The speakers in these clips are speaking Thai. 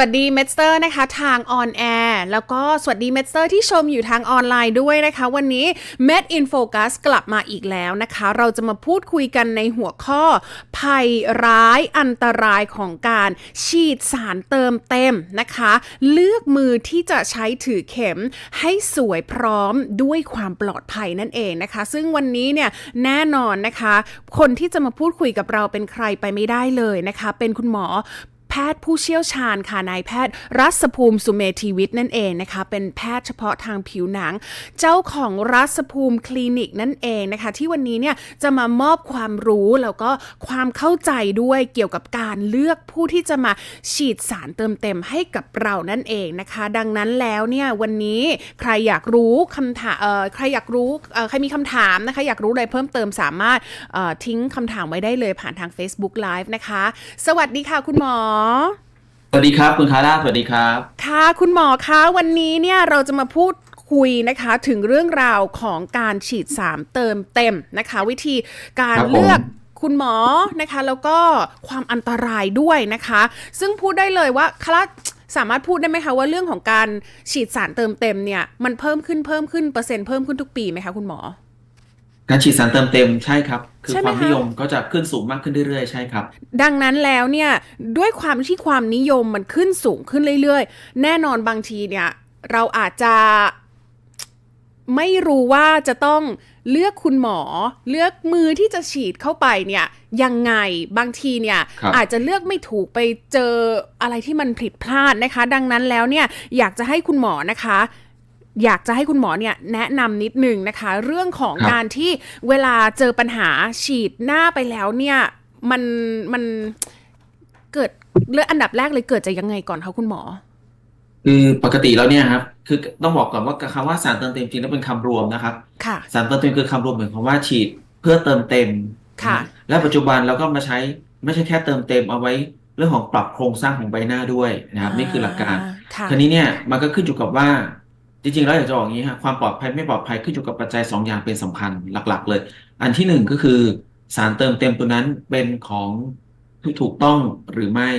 วัสดีเมสเตอร์นะคะทางออนแอร์แล้วก็สวัสดีเมสเตอร์ที่ชมอยู่ทางออนไลน์ด้วยนะคะ วันนี้ Med in Focus กลับมาอีกแล้วนะคะ เราจะมาพูดคุยกันในหัวข้อ ภัยร้ายอันตรายของการฉีดสารเติมเต็มนะคะ เลือกมือที่จะใช้ถือเข็มให้สวยพร้อมด้วยความปลอดภัยนั่นเองนะคะ ซึ่งวันนี้เนี่ยแน่นอนนะคะ คนที่จะมาพูดคุยกับเราเป็นใครไปไม่ได้เลยนะคะ เป็นคุณหมอ พทย์ผู้เชี่ยวชาญค่ะนายแพทย์รัศภูมิสุเมธีวิทย์นั่นเองนะคะ เป็นแพทย์เฉพาะทางผิวหนัง เจ้าของรัศภูมิคลินิกนั่นเองนะคะ ที่วันนี้เนี่ยจะมามอบความรู้แล้วก็ความเข้าใจด้วยเกี่ยวกับการเลือกผู้ที่จะมาฉีดสารเติมเต็มให้กับเรานั่นเองนะคะ ดังนั้นแล้วเนี่ยวันนี้ใครอยากรู้คำถามใครอยากรู้ใครมีคำถามนะคะ อยากรู้อะไรเพิ่มเติมสามารถทิ้งคำถามไว้ได้เลยผ่านทาง Facebook Live นะคะ สวัสดีค่ะคุณหมอสวัสดีครับ คุณคาร่าสวัสดีครับ ค่ะ คุณหมอคะวันนี้เนี่ยเราจะมาพูดคุยนะคะถึงเรื่องราวของการฉีดสามเติมเต็มนะคะ วิธีการครับผมเลือกคุณหมอนะคะแล้วก็ความอันตรายด้วยนะคะ ซึ่งพูดได้เลยว่าคลาสามารถพูดได้ไหมคะว่าเรื่องของการฉีดสารเติมเต็มเนี่ยมันเพิ่มขึ้นเพิ่มขึ้นเปอร์เซ็นต์เพิ่มขึ้นทุกปีไหมคะคุณหมอ การฉีดสารเติมเต็มใช่ครับ คือใช่ไหมความคะนิยมก็จะขึ้นสูงมากขึ้นเรื่อย ๆ ใช่ครับ ดังนั้นแล้วเนี่ยด้วยความที่ความนิยมมันขึ้นสูงขึ้นเรื่อยๆ แน่นอนบางทีเนี่ยเราอาจจะ ไม่รู้ว่าจะต้องเลือกคุณหมอ เลือกมือที่จะฉีดเข้าไปเนี่ยยังไงบางทีเนี่ยครับ อาจจะเลือกไม่ถูกไปเจออะไรที่มันผิดพลาดนะคะ ดังนั้นแล้วเนี่ยอยากจะให้คุณหมอนะคะ อยากจะให้คุณหมอเนี่ยแนะนำนิดนึงนะคะ เรื่องของครับการที่เวลาเจอปัญหาฉีดหน้าไปแล้วเนี่ยมันมันเกิดเรื่องอันดับแรกเลยเกิดจากยังไงก่อนคะคุณหมอ คือปกติแล้วเนี่ยครับคือต้องบอกก่อนว่าคำว่าสารเติมเต็มจริงแล้วเป็นคำรวมนะครับค่ะสารเติมเต็มคือคำรวมเหมือนคำว่าฉีดเพื่อเติมเต็มค่ะ และปัจจุบันเราก็มาใช้ไม่ใช่แค่เติมเต็มเอาไว้เรื่องของปรับโครงสร้างของใบหน้าด้วยนะครับ นี่คือหลักการค่ะคราวนี้เนี่ยมันก็ขึ้นอยู่กับว่า จริงๆแล้วอยากจะบอกอย่างนี้ฮะความปลอดภัยไม่ปลอดภัยขึ้นอยู่กับปัจจัยสองอย่างเป็นสำคัญหลัก ๆ เลย อันที่หนึ่งก็คือสารเติมเต็มตัวนั้นเป็นของที่ถูกต้องหรือไม่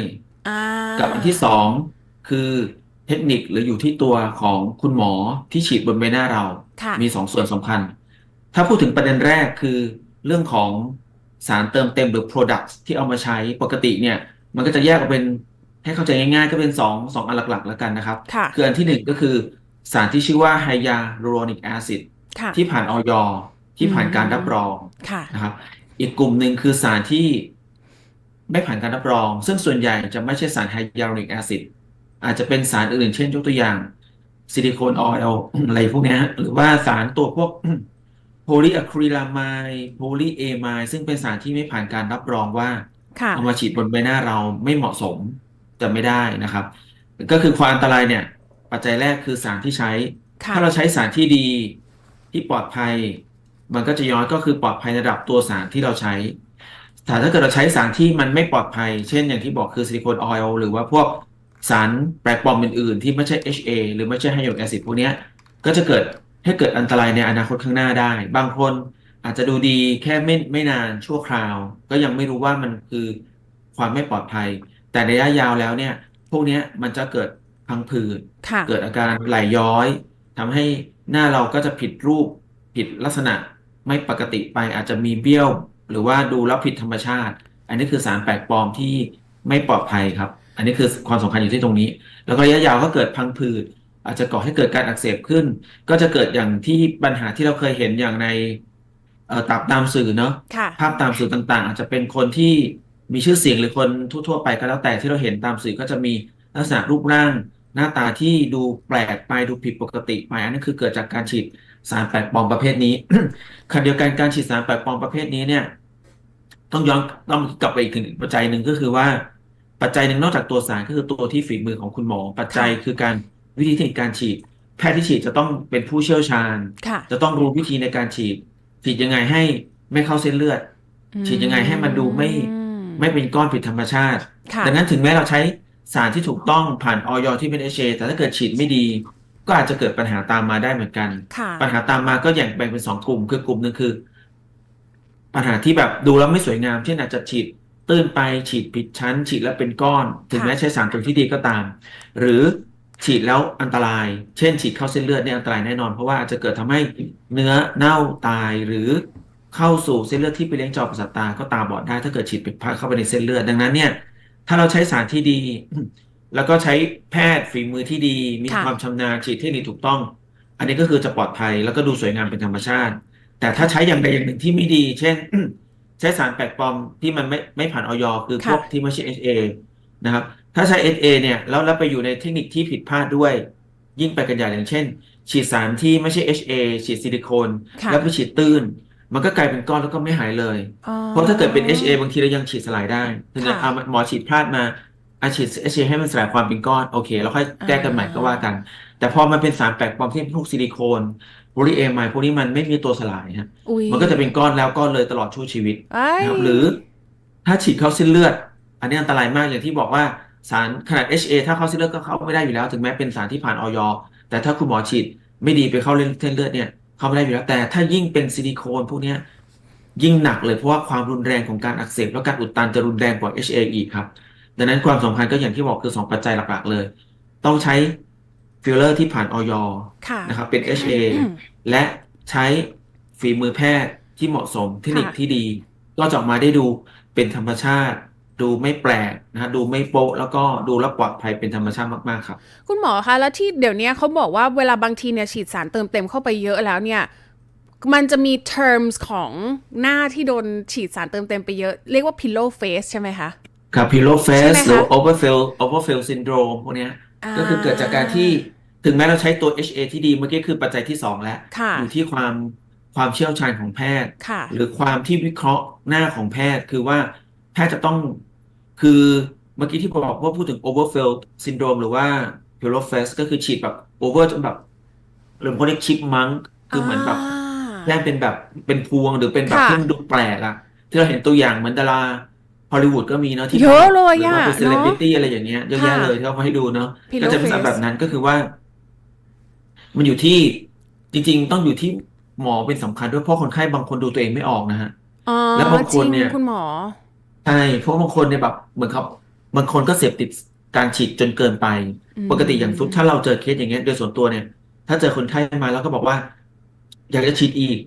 อ่ากับอันที่สองคือเทคนิคหรืออยู่ที่ตัวของคุณหมอที่ฉีดบนใบหน้าเราค่ะมีสองส่วนสำคัญ ถ้าพูดถึงประเด็นแรกคือเรื่องของสารเติมเต็มหรือ Product ที่เอามาใช้ปกติเนี่ย มันก็จะแยกออกเป็นให้เข้าใจง่ายๆ ก็เป็นสองสองอันหลักๆ แล้วกันนะครับค่ะคืออันที่หนึ่งก็คือ สารที่ชื่อว่าไฮยาลูโรนิกแอซิดค่ะ ที่ผ่านออยที่ผ่านการรับรองค่ะ นะครับ อีกกลุ่มหนึ่งคือสารที่ไม่ผ่านการรับรอง ซึ่งส่วนใหญ่จะไม่ใช่สารไฮยาลูโรนิกแอซิดอาจจะเป็นสารอื่นๆ เช่นยกตัวอย่างซิลิโคนออยล์อะไรพวกเนี้ยหรือว่าสารตัวพวก โพลีอะคริลามายโพลีเอมายซึ่งเป็นสารที่ไม่ผ่านการรับรองว่า ค่ะ เอามาฉีดบนใบหน้าเราไม่เหมาะสมจะไม่ได้นะครับ ก็คือความอันตรายเนี่ย ปัจจัยแรกคือสารที่ใช้ ค่ะถ้าเราใช้สารที่ดีที่ปลอดภัย มันก็จะย้อนก็คือปลอดภัยในระดับตัวสารที่เราใช้แต่ถ้าเกิดเราใช้สารที่มันไม่ปลอดภัย เช่นอย่างที่บอกคือซิลิโคนออยล์หรือว่าพวกสารแปลกปลอมอื่นๆ ที่ไม่ใช่ HA หรือไม่ใช่ไฮยาลูรอนิกแอซิดพวกเนี้ยก็จะเกิดให้เกิดอันตรายในอนาคตข้างหน้าได้ บางคนอาจจะดูดีแค่ไม่ไม่นานชั่วคราว ก็ยังไม่รู้ว่ามันคือความไม่ปลอดภัย แต่ในระยะยาวแล้วเนี่ย พวกเนี้ยมันจะเกิด พังผืดค่ะ เกิดอาการไหลย้อยทำให้หน้าเราก็จะผิดรูปผิดลักษณะไม่ปกติไปอาจจะมีเบี้ยว หรือว่าดูแล้วผิดธรรมชาติ อันนี้คือสารแปลกปลอมที่ไม่ปลอดภัยครับ อันนี้คือความสำคัญอยู่ที่ตรงนี้ แล้วก็ระยะยาวก็เกิดพังผืดอาจจะก่อให้เกิดการอักเสบขึ้น ก็จะเกิดอย่างที่ปัญหาที่เราเคยเห็นอย่างในเอ่อตามตามสื่อเนาะ ค่ะ ภาพตามสื่อต่างๆ อาจจะเป็นคนที่มีชื่อเสียงหรือคนทั่วๆไปก็แล้วแต่ที่เราเห็นตามสื่อก็จะมีลักษณะรูปร่าง หน้าตาที่ดูแปลกไปดูผิดปกติไปอันนั้นคือเกิดจากการฉีดสารแปลกปลอมประเภทนี้ ขณะเดียวกันการฉีดสารแปลกปลอมประเภทนี้เนี่ย ต้องย้อนต้องกลับไปอีกถึงปัจจัยหนึ่งก็คือว่า ปัจจัยหนึ่งนอกจากตัวสารก็คือตัวที่ฝีมือของคุณหมอ ปัจจัยคือการวิธีการฉีด แพทย์ที่ฉีดจะต้องเป็นผู้เชี่ยวชาญค่ะจะต้องรู้วิธีในการฉีด ฉีดยังไงให้ไม่เข้าเส้นเลือด ฉีดยังไงให้มันดูไม่อืมไม่เป็นก้อนผิดธรรมชาติค่ะดังนั้นถึงแม้เราใช้ สารที่ถูกต้องผ่านออยที่เป็น HA แต่ถ้าเกิดฉีดไม่ดี ก็อาจจะเกิดปัญหาตามมาได้เหมือนกันค่ะปัญหาตามมาก็แบ่งแบ่งเป็นสองกลุ่ม คือกลุ่มหนึ่งคือ ปัญหาที่แบบดูแล้วไม่สวยงาม เช่นอาจจะฉีดตื้นไปฉีดผิดชั้น ฉีดแล้วเป็นก้อน ถึงค่ะแม้ใช้สารตัวที่ดีก็ตาม หรือฉีดแล้วอันตราย เช่น ฉีดเข้าเส้นเลือดเนี่ยอันตรายแน่นอน เพราะว่าอาจจะเกิดทำให้เนื้อเน่าตายหรือเข้าสู่เส้นเลือดที่ไปเลี้ยงจอประสาทตาก็ตาบอดได้ ถ้าเกิดฉีดผิดพลาดเข้าไปในเส้นเลือดดังนั้นเนี่ย ถ้าเราใช้สารที่ดี แล้วก็ใช้แพทย์ฝีมือที่ดี มีค่ะ ความชำนาญฉีดเทคนิคถูกต้อง อันนี้ก็คือจะปลอดภัยแล้วก็ดูสวยงามเป็นธรรมชาติ แต่ถ้าใช้อย่างใดอย่างหนึ่งที่ไม่ดี เช่น ใช้สารแปลกปลอมที่มันไม่ไม่ผ่านออยคือพวกค่ะที่ไม่ใช่ HA นะครับ ถ้าใช้ HA เนี่ยแล้วแล้วไปอยู่ในเทคนิคที่ผิดพลาดด้วย ยิ่งไปกันใหญ่อย่างเช่น ฉีดสารที่ไม่ใช่ HA ฉีดซิลิโคน ค่ะ แล้วไปฉีดตื้น มันก็กลายเป็นก้อนแล้วก็ไม่หายเลย อ๋อ เพราะถ้าเกิดเป็น HA บางทีเรายังฉีดสลายได้ถึงจะค่ะ เอาหมอฉีดพลาดมาอาฉีด HA ให้มันสลายความเป็นก้อนโอเคแล้วค่อยแก้กันใหม่อ่าก็ว่ากัน แต่พอมันเป็นสารแปลกปลอมที่เป็นพวกซิลิโคนโพลีเอไมด์พวกนี้มันไม่มีตัวสลายฮะ อุ้ยมันก็จะเป็นก้อนแล้วก้อนเลยตลอดชั่วชีวิตไอ้นะครับ หรือถ้าฉีดเข้าเส้นเลือด อันนี้อันตรายมากอย่างที่บอกว่าสารขนาด HA ถ้าเข้าเส้นเลือดก็เข้าไม่ได้อยู่แล้ว ถึงแม้เป็นสารที่ผ่านออยแต่ถ้าคุณหมอฉีดไม่ดีไปเข้าเส้นเลือดเนี่ย เข้าไม่ได้อยู่แล้วแต่ถ้ายิ่งเป็นซิลิโคนพวกเนี้ยยิ่งหนักเลยเพราะว่าความรุนแรงของการอักเสบและการอุดตันจะรุนแรงกว่า HA อีกครับ ดังนั้นความสำคัญก็อย่างที่บอกคือสองปัจจัยหลักๆเลย ต้องใช้ฟิลเลอร์ที่ผ่านออยค่ะนะครับเป็น HA อืมและใช้ฝีมือแพทย์ที่เหมาะสมเทคนิคค่ะที่ดี ก็จะออกมาได้ดูเป็นธรรมชาติ ดูไม่แปลกนะฮะดูไม่โป๊ะแล้วก็ดูแล้วปลอดภัยเป็นธรรมชาติมาก ๆ ครับ คุณหมอคะ แล้วที่เดี๋ยวนี้เขาบอกว่าเวลาบางทีเนี่ยฉีดสารเติมเต็มเข้าไปเยอะแล้วเนี่ย มันจะมี terms ของหน้าที่โดนฉีดสารเติมเต็มไปเยอะ เรียกว่า pillow face ใช่ไหมคะ ครับ pillow ใช่ไหม face คะหรือ overfill overfill syndrome พวกเนี้ยอ่าก็คือเกิดจากการที่ถึงแม้เราใช้ตัว HA ที่ดีเมื่อกี้คือปัจจัยที่สองแล้วค่ะอยู่ที่ความความเชี่ยวชาญของแพทย์ค่ะหรือความที่วิเคราะห์หน้าของแพทย์คือว่าแพทย์จะต้อง คือเมื่อกี้ที่บอกว่าพูดถึง overfill syndrome หรือว่า pillow face ก็คือฉีดแบบ over จนแบบหรือคนเรียก chipmunk คือเหมือนแบบแม่งเป็นแบบเป็นพวงหรือเป็นแบบค่ะที่มันดูแปลกอะที่เราเห็นตัวอย่างเหมือนดาราฮอลลีวูดก็มีเนาะที่เยอะเลยหรือว่าอะเป็นเซเลบริตี้อะไรอย่างเงี้ยเยอะแยะค่ะเลยที่เขามาให้ดูเนาะ Pillow ก็จะเป็น face แบบนั้นก็คือว่า มันอยู่ที่จริง ๆ ต้องอยู่ที่หมอเป็นสำคัญด้วยเพราะคนไข้บางคนดูตัวเองไม่ออกนะฮะอ๋อแล้วบางคนจริเนี่ยคุณหมอ ใช่ เพราะบางคนเนี่ยแบบเหมือนเขาบางคนก็เสพติดการฉีดจนเกินไป อืมปกติอย่างทุกถ้าเราเจอเคสอย่างเงี้ยโดยส่วนตัวเนี่ย ถ้าเจอคนไข้มาแล้วก็บอกว่า อยากจะฉีดอีก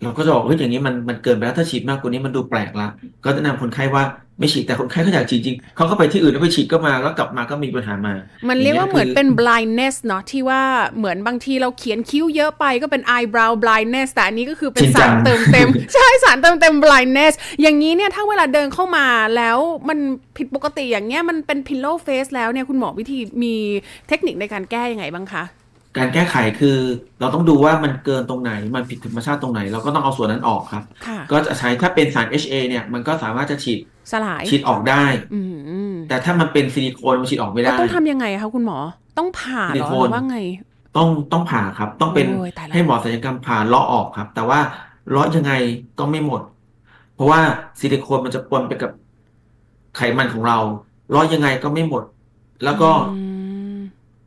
เราก็จะบอกเฮ้ยอย่างนี้มันมันเกินไปแล้วถ้าฉีดมากกว่านี้มันดูแปลกละก็แนะนำคนไข้ว่า ไม่ฉีดแต่คนไข้เขาอยากฉีดจริงเขาก็ไปที่อื่นแล้วไปฉีดก็มาแล้วกลับมาก็มีปัญหามา มันเรียกว่าอย่างเหเงี้มืยอนคือเป็น blindness เนาะที่ว่าเหมือนบางทีเราเขียนคิ้วเยอะไปก็เป็น eyebrow blindness แต่อันนี้ก็คือเป็นจริงจัสางรเติมเต็ม ใช่สารเติมเต็ม blindness อย่างนี้เนี่ยถ้าเวลาเดินเข้ามาแล้วมันผิดปกติอย่างเงี้ยมันเป็น pillow face แล้วเนี่ยคุณหมอวิธีมีเทคนิคในการแก้ยังไงบ้างคะการแก้ไขคือเราต้องดูว่ามันเกินตรงไหนมันผิดธรรมชาติตรงไหน เราก็ต้องเอาส่วนนั้นออกครับค่ะก็จะใช้ถ้าเป็นสาร HA เนี่ยมันก็สามารถจะฉีด สลายฉีดออกได้ อืมแต่ถ้ามันเป็นซิลิโคนมันฉีดออกไม่แล้วได้ ต้องทำยังไงคะคุณหมอ ต้องผ่าเหรอซิลิโคนหรือว่าไง ต้องต้องผ่าครับ ต้องเป็นโอ้ยตายแล้วให้หมอศัลยกรรมผ่าเลาะออกครับ แต่ว่าเลาะยังไงก็ไม่หมด เพราะว่าซิลิโคนมันจะปนไปกับไขมันของเราเลาะยังไงก็ไม่หมด แล้วก็อืม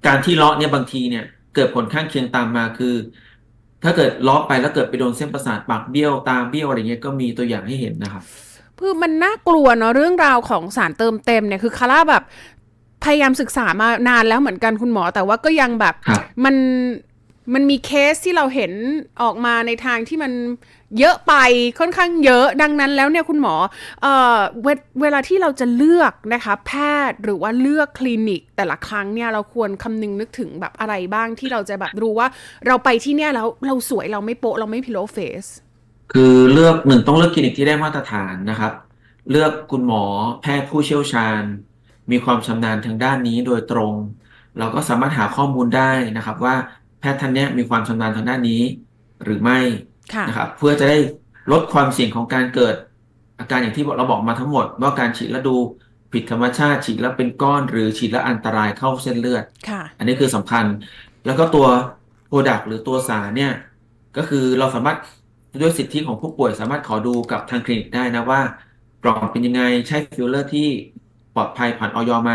การที่เลาะเนี่ยบางทีเนี่ย เกิดผลข้างเคียงตามมาคือ ถ้าเกิดเลาะไปแล้วเกิดไปโดนเส้นประสาทปากเบี้ยวตาเบี้ยวอะไรเงี้ยก็มีตัวอย่างให้เห็นนะครับ คือมันน่ากลัวเนาะเรื่องราวของสารเติมเต็มเนี่ยคือคาร่าแบบพยายามศึกษามานานแล้วเหมือนกันคุณหมอ แต่ว่าก็ยังแบบครับมันมันมีเคสที่เราเห็นออกมาในทางที่มันเยอะไปค่อนข้างเยอะดังนั้นแล้วเนี่ยคุณหมอเอ่อเวเวลาที่เราจะเลือกนะคะ แพทย์หรือว่าเลือกคลินิก แต่ละครั้งเนี่ยเราควรคำนึงนึกถึงแบบอะไรบ้างที่เราจะแบบรู้ว่า เราไปที่เนี่ยแล้วเราสวยเราไม่โปะเราไม่พิโลเฟส คือเลือกหนึ่งต้องเลือกคลินิกที่ได้มาตรฐานนะครับ เลือกคุณหมอแพทย์ผู้เชี่ยวชาญ มีความชำนาญทางด้านนี้โดยตรง เราก็สามารถหาข้อมูลได้นะครับ ว่าแพทย์ท่านเนี้ยมีความชำนาญทางด้านนี้ หรือไม่ค่ะ นะครับ เพื่อจะได้ลดความเสี่ยงของการเกิด อาการอย่างที่เราบอกมาทั้งหมด ว่าการฉีดแล้วดูผิดธรรมชาติ ฉีดแล้วเป็นก้อน หรือฉีดแล้วอันตรายเข้าเส้นเลือด ค่ะ อันนี้คือสำคัญ แล้วก็ตัว Product หรือตัวสารเนี่ย ก็คือเราสามารถ ด้วยสิทธิของผู้ป่วยสามารถขอดูกับทางคลินิกได้นะว่ากล่องเป็นยังไงใช่ฟิลเลอร์ที่ปลอดภัยผ่านออยไหม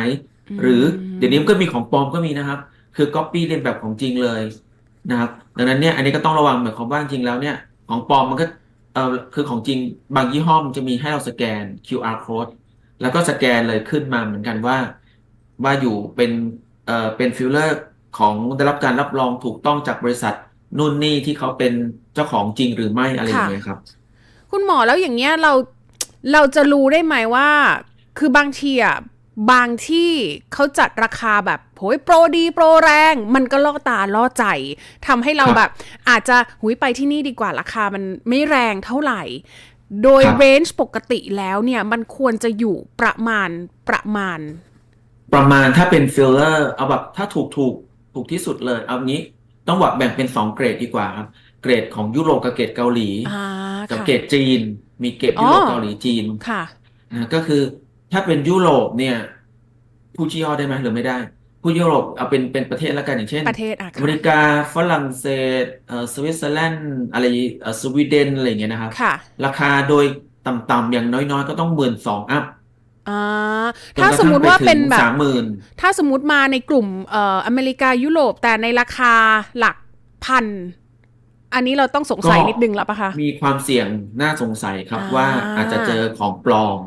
หรือเดี๋ยวนี้มันก็มีของปลอมก็มีนะครับ คือ Copy เลียนแบบของจริงเลยนะครับดังนั้นเนี่ยอันนี้ก็ต้องระวังหมายความว่าจริงๆแล้วเนี่ยของปลอมมันก็เออคือของจริงบางยี่ห้อมันจะมีให้เราสแกน QR code แล้วก็สแกนเลยขึ้นมาเหมือนกันว่า ว่าอยู่เป็นเอ่อเป็นฟิลเลอร์ของได้รับการรับรองถูกต้องจากบริษัท นู่นนี่ที่เขาเป็นเจ้าของจริงหรือไม่อะไรอย่างเงี้ยครับ คุณหมอแล้วอย่างเงี้ยเราเราจะรู้ได้ไหมว่า คือบางทีอะบางที่เขาจัดราคาแบบโหยโปรดีโปรแรง มันก็ล่อตาล่อใจทำให้เราครับแบบ อาจจะหุยไปที่นี่ดีกว่าราคามันไม่แรงเท่าไหร่ โดยครับเรนจ์ปกติแล้วเนี่ยมันควรจะอยู่ประมาณประมาณ ประมาณถ้าเป็นฟิลเลอร์เอาแบบถ้าถูกถูกถูกที่สุดเลย เอางี้ ต้องแบบแบ่งเป็นสองเกรดดีกว่าครับ เกรดของยุโรปกับเกรดเกาหลี อ่ากับค่ะ เกรดจีน มีเกรดยุโรปอ๋อเกาหลีจีนค่ะ นะก็คือถ้าเป็นยุโรปเนี่ยพูดยี่ห้อได้ไหมหรือไม่ได้พูดยุโรปเอาเป็นเป็นประเทศแล้วกันอย่างเช่น ประเทศอะอค่ะเมริกาฝรั่งเศสเอ่อสวิตเซอร์แลนด์อะไรเอ่อสวีเดนอะไรอย่างเงี้ยนะครับ ค่ะ ราคาโดยต่ำๆอย่างน้อยๆ ก็ต้องหมื่นสองอัพ อ่าถ้าสมมุติว่าเป็นแบบสามหมื่นถ้าสมมติมาในกลุ่มเอ่ออเมริกายุโรปแต่ในราคาหลักพัน อันนี้เราต้องสงสัยก็นิดนึงแล้วปะคะ มีความเสี่ยงน่าสงสัยครับอ่าว่าอาจจะเจอของปลอม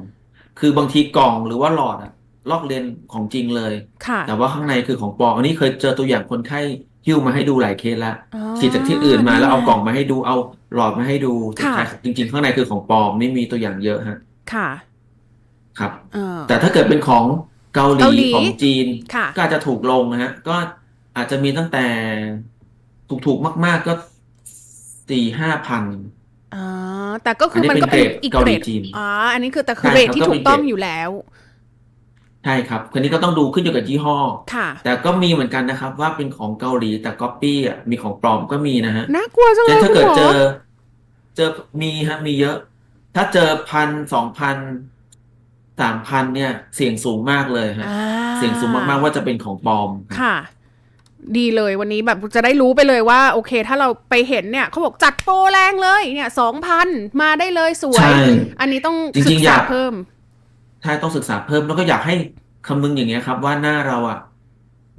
คือบางทีกล่องหรือว่าหลอดอะลอกเลียนของจริงเลยค่ะแต่ว่าข้างในคือของปลอมอันนี้เคยเจอตัวอย่างคนไข้หิ้วมาให้ดูหลายเคสละอ๋อฉีดจากที่อื่นมาแล้วเอากล่องมาให้ดูเอาหลอดมาให้ดูสุดค่ะท้ายจริงๆ ข้างในคือของปลอมนี่มีตัวอย่างเยอะฮะค่ะ ครับเออแต่ถ้าเกิดเป็นของเกาหลีเกาหลีของจีนค่ะก็อาจจะถูกลงนะฮะ ก็อาจจะมีตั้งแต่ถูกๆมาก ๆก็สี่ห้าพันอ่าแต่ก็คืออัมันนนี้ก็เป็นเป็นเกรดอีกเกาเกหรลีดจีนอ่าอันนี้คือแต่คือใช่เรทครับที่ก็ถูเป็นกต้องเกรดอยู่แล้วใช่ครับคนนี้ก็ต้องดูขึ้นอยู่กับยี่ห้อ ค่ะ แต่ก็มีเหมือนกันนะครับ ว่าเป็นของเกาหลีแต่ก๊อปปี้อะมีของปลอมก็มีนะฮะน่ากลัวจังเลเช่นยถ้าคุณเกิดหมอเจอ เจอมีฮะมีเยอะ ถ้าเจอพันสองพัน สามพันเนี่ย เสี่ยงสูงมากเลยฮะ อ่าเสี่ยงสูงมากๆว่าจะเป็นของปลอมครับค่ะ ดีเลยวันนี้แบบจะได้รู้ไปเลยว่า โอเค ถ้าเราไปเห็นเนี่ยเขาบอกจัดโปรแรงเลยเนี่ยสองพันมาได้เลยสวย ใช่อันนี้ต้องจริงๆศึกอยาษาก เพิ่มถ้าต้องศึกษาเพิ่มแล้วก็อยากให้คำนึงอย่างเงี้ยครับ ว่าหน้าเราอะ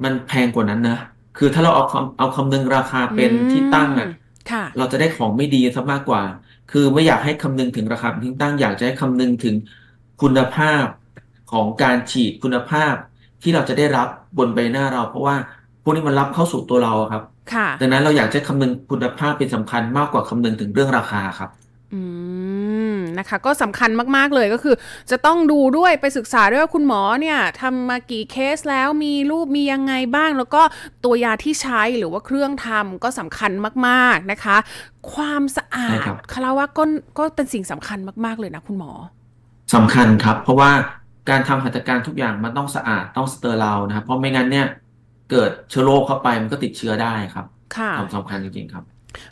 มันแพงกว่านั้นนะคือถ้าเราเอาคำเอาคำนึงราคาเป็นที่ตั้งอะค่ะ เราจะได้ของไม่ดีซะมากกว่า คือไม่อยากให้คำนึงถึงราคาเป็นที่ตั้ง อยากจะให้คำนึงถึง คุณภาพของการฉีดคุณภาพที่เราจะได้รับบนใบหน้าเรา เพราะว่าพวกนี้มันรับเข้าสู่ตัวเราอะครับค่ะ ดังนั้นเราอยากจะคำนึงคุณภาพเป็นสำคัญมากกว่าคำนึงถึงเรื่องราคาครับ อืมนะคะก็สำคัญมาก ๆ เลยก็คือ จะต้องดูด้วยไปศึกษาด้วยว่าคุณหมอเนี่ยทำมากี่เคสแล้วมีรูปมียังไงบ้าง แล้วก็ตัวยาที่ใช้หรือว่าเครื่องทำก็สำคัญมาก ๆนะคะ ความสะอาใช่ดครับ คาราว่าก็ก็เป็นสิ่งสำคัญมาก ๆ เลยนะคุณหมอ สำคัญครับ เพราะว่าการทำหัตถการทุกอย่างมันต้องสะอาดต้องสเตอร์ไลน์นะครับ เพราะไม่งั้นเนี่ยเกิดเชื้อโรคเข้าไปมันก็ติดเชื้อได้ครับค่ะ ความสำคัญจริงๆครับ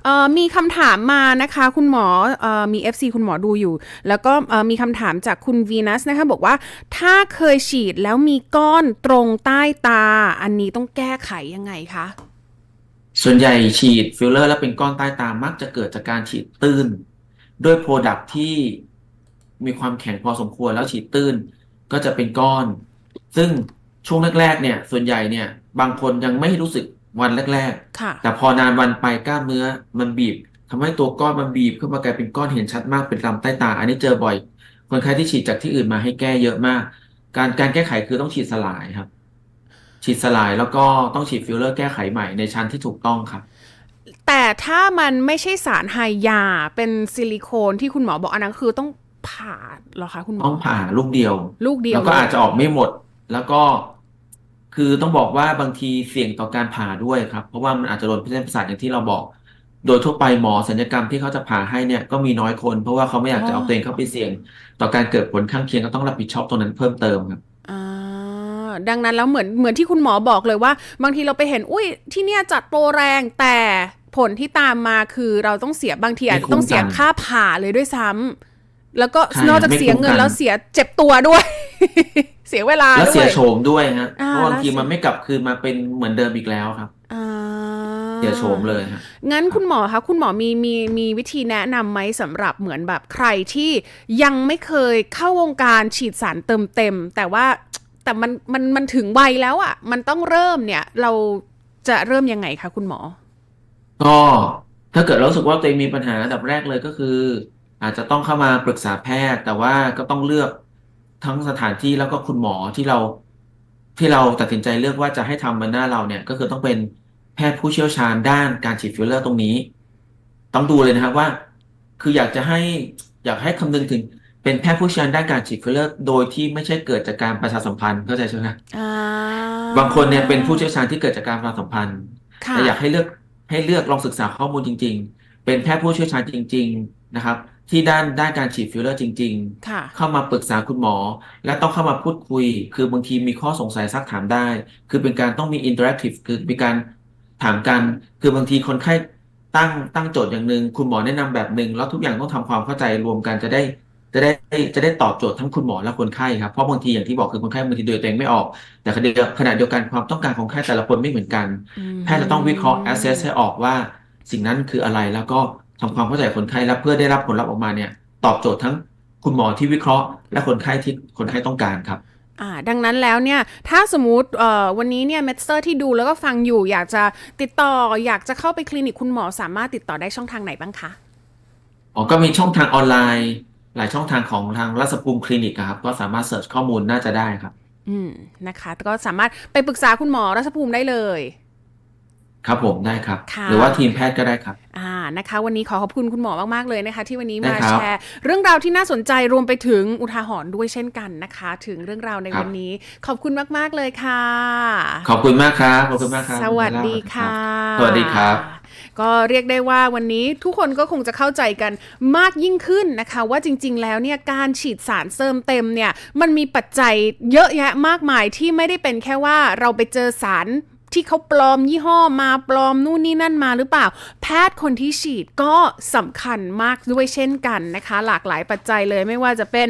เอ่อมีคำถามมานะคะ คุณหมอเอ่อมี FC คุณหมอดูอยู่ แล้วก็เอ่อมีคำถามจากคุณวีนัสนะคะ บอกว่าถ้าเคยฉีดแล้วมีก้อนตรงใต้ตา อันนี้ต้องแก้ไขยังไงคะ ส่วนใหญ่ฉีดฟิลเลอร์แล้วเป็นก้อนใต้ตามักจะเกิดจากการฉีดตื้น ด้วยโปรดักที่ มีความแข็งพอสมควรแล้วฉีดตื้นก็จะเป็นก้อน ซึ่งช่วงแรกๆเนี่ย ส่วนใหญ่เนี่ย บางคนยังไม่รู้สึกวันแรกค่ะๆแต่พอนานวันไปกล้ามเนื้อมันบีบทำให้ตัวก้อนมันบีบขึ้นมากลายเป็นก้อนเห็นชัดมากเป็นลำใต้ตา อันนี้เจอบ่อย คนไข้ที่ฉีดจากที่อื่นมาให้แก้เยอะมาก การการแก้ไขคือต้องฉีดสลายครับ ฉีดสลายแล้วก็ต้องฉีดฟิลเลอร์แก้ไขใหม่ในชั้นที่ถูกต้องครับแต่ถ้ามันไม่ใช่สารไฮยา เป็นซิลิโคนที่คุณหมอบอกอันนั้นคือต้อง ผ่าเหรอคะคุณหมอต้องผ่าลูกเดียว ลูกเดียวแล้วก็เลยอาจจะออกไม่หมด แล้วก็คือต้องบอกว่าบางทีเสี่ยงต่อการผ่าด้วยครับ เพราะว่ามันอาจจะโดนเส้นประสาทอย่างที่เราบอก โดยทั่วไปหมอศัลยกรรมที่เขาจะผ่าให้เนี่ยก็มีน้อยคน เพราะว่าเขาไม่อยากจะเอาตัวเองเข้าไปเสี่ยง ต่อการเกิดผลข้างเคียงก็ต้องรับผิดชอบตรงนั้นเพิ่มเติมครับอ่าดังนั้นแล้วเหมือนเหมือนที่คุณหมอบอกเลยว่า บางทีเราไปเห็นอุ้ยที่เนี่ยจัดโปรแรงแต่ผลที่ตามมาคือเราต้องเสียบางทีอาจจะต้องเสียไม่คุ้มกันค่าผ่าเลยด้วยซ้ำ แล้วก็ใช่นอกจากไม่เสียคุ้มเงินกันแล้วเสียเจ็บตัวด้วย เสียเวลาแล้วด้เสีวยยโฉมด้วยฮะอ่าเพราะบางทีแล้วเสียมันไม่กลับคืนมาเป็นเหมือนเดิมอีกแล้วครับอ่าเสียโฉมเลยฮะงั้นคุณหมอคะคุณหมอมีมีมีวิธีแนะนำไหมสำหรับเหมือนแบบใครที่ยังไม่เคยเข้าวงการฉีดสารเติมเต็ม แต่ว่าแต่มันมันมันถึงวัยแล้วอะ่ะ มันต้องเริ่มเนี่ย เราจะเริ่มยังไงคะคุณหมอก็ถ้าเกิดเรารู้สึกว่าตัวเองมีปัญหาอันดับแรกเลยก็คือ อาจจะต้องเข้ามาปรึกษาแพทย์ แต่ว่าก็ต้องเลือกทั้งสถานที่แล้วก็คุณหมอที่เราที่เราตัดสินใจเลือกว่าจะให้ทำมันหน้าเราเนี่ย ก็คือต้องเป็นแพทย์ผู้เชี่ยวชาญด้านการฉีดฟิลเลอร์ตรงนี้ ต้องดูเลยนะครับว่า คืออยากจะให้อยากให้คำนึงถึงเป็นแพทย์ผู้เชี่ยวชาญด้านการฉีดฟิลเลอร์ โดยที่ไม่ใช่เกิดจากการประชาสัมพันธ์เข้าใจใช่ไหมครับอ่าบางคนเนี่ยเป็นผู้เชี่ยวชาญที่เกิดจากการประชาสัมพันธ์ค่ะ แต่อยากให้เลือกให้เลือกลองศึกษาข้อมูลจริง ๆ เป็นแพทย์ผู้เชี่ยวชาญจริง ๆ นะครับ ที่ด้านด้านการฉีดฟิลเลอร์จริง ค่ะ ๆ เข้ามาปรึกษาคุณหมอ และต้องเข้ามาพูดคุย คือบางทีมีข้อสงสัยซักถามได้ คือเป็นการต้องมีอินเ r อร์แอคทีฟคือมีการถามกัน คือบางทีคนไข้ตั้งตั้งโจทย์อย่างหนึ่งคุณหมอแนะนำแบบหนึ่งแล้วทุกอย่างต้องทำความเข้าใจรวมกันจะได้ จะได้จะได้ตอบโจทย์ทั้งคุณหมอและคนไข้ครับเพราะบางทีอย่างที่บอกคือคนไข้บางทีโดยตัวเองไม่ออก แต่ขณะเดียวขณะเดียวกันความต้องการของคนไข้แต่ละคนไม่เหมือนกันแพทย์จะต้องวิเคราะห์ assess ให้ออกว่า สิ่งนั้นคืออะไรแล้วก็ ทำความเข้าใจคนไข้และเพื่อได้รับผลลัพธ์ออกมาเนี่ย ตอบโจทย์ทั้งคุณหมอที่วิเคราะห์ และคนไข้ที่คนไข้ต้องการครับอ่าดังนั้นแล้วเนี่ยถ้าสมมติเอ่อวันนี้เนี่ยเมดเซอร์ที่ดูแล้วก็ฟังอยู่ อยากจะติดต่ออยากจะเข้าไปคลินิกคุณหมอสามารถติดต่อได้ช่องทางไหนบ้างคะอ๋อก็มีช่องทางออนไลน์ หลายช่องทางของทางรัศภูมิคลินิกอะครับ ก็สามารถเสิร์ชข้อมูลน่าจะได้ครับ อืมนะคะ ก็สามารถไปปรึกษาคุณหมอรัศภูมิได้เลย ครับผมได้ครับค่ะหรือว่าทีมแพทย์ก็ได้ครับ อ่านะคะ วันนี้ขอขอบคุณคุณหมอมาก ๆ เลยนะคะ ที่วันนี้ได้มาครับแชร์ เรื่องราวที่น่าสนใจรวมไปถึงอุทาหรณ์ด้วยเช่นกันนะคะ ถึงเรื่องราวในครับวันนี้ ขอบคุณมาก ๆ เลยค่ะ ขอบคุณมากครับขอบคุณมากครับ สวัสดีค่ะ สวัสดีครับก็เรียกได้ว่าวันนี้ทุกคนก็คงจะเข้าใจกันมากยิ่งขึ้นนะคะ ว่าจริง ๆ แล้วเนี่ยการฉีดสารเสริมเต็มเนี่ยมันมีปัจจัยเยอะแยะมากมายที่ไม่ได้เป็นแค่ว่าเราไปเจอสาร ที่เขาปลอมยี่ห้อมาปลอมนู่นนี่นั่นมาหรือเปล่า แพทย์คนที่ฉีดก็สำคัญมากด้วยเช่นกันนะคะ หลากหลายปัจจัยเลยไม่ว่าจะเป็น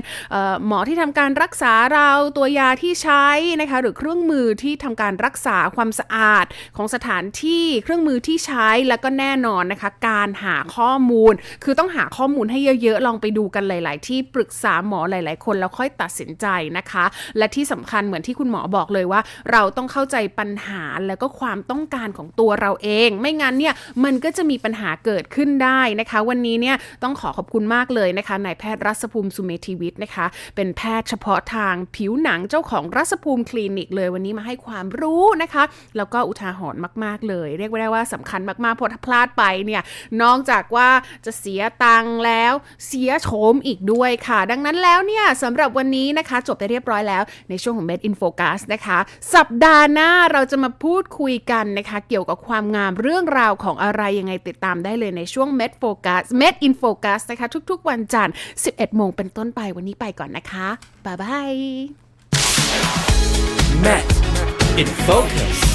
หมอที่ทำการรักษาเราตัวยาที่ใช้นะคะหรือเครื่องมือที่ทำการรักษาความสะอาดของสถานที่เครื่องมือที่ใช้แล้วก็แน่นอนนะคะ การหาข้อมูล คือต้องหาข้อมูลให้เยอะๆ ลองไปดูกันหลาย ๆ ที่ปรึกษาหมอหลาย ๆ คนแล้วค่อยตัดสินใจนะคะ และที่สำคัญเหมือนที่คุณหมอบอกเลยว่า เราต้องเข้าใจปัญหาแล้วก็ความต้องการของตัวเราเอง ไม่งั้นเนี่ยมันก็จะมีปัญหาเกิดขึ้นได้นะคะ วันนี้เนี่ยต้องขอขอบคุณมากเลยนะคะนายแพทย์รัศภูมิสุเมธีวิทย์นะคะ เป็นแพทย์เฉพาะทางผิวหนังเจ้าของรัศภูมิคลินิกเลยวันนี้มาให้ความรู้นะคะ แล้วก็อุทาหรณ์มาก ๆ เลย เรียกได้ว่าสำคัญมากๆเพราะถ้าพลาดไปเนี่ยนอกจากว่าจะเสียตังค์แล้วเสียโฉมอีกด้วยค่ะ ดังนั้นแล้วเนี่ยสำหรับวันนี้นะคะ จบไปเรียบร้อยแล้วในช่วงของ Med in Focus นะคะ สัปดาห์หน้าเราจะมาพูดดคุยกันนะคะ เกี่ยวกับความงามเรื่องราวของอะไรยังไงติดตามได้เลยในช่วง Med Focus Med in Focus นะคะ ทุกๆ วันจันทร์ 11 โมงเป็นต้นไปวันนี้ไปก่อนนะคะบ๊ายบาย Met in focus.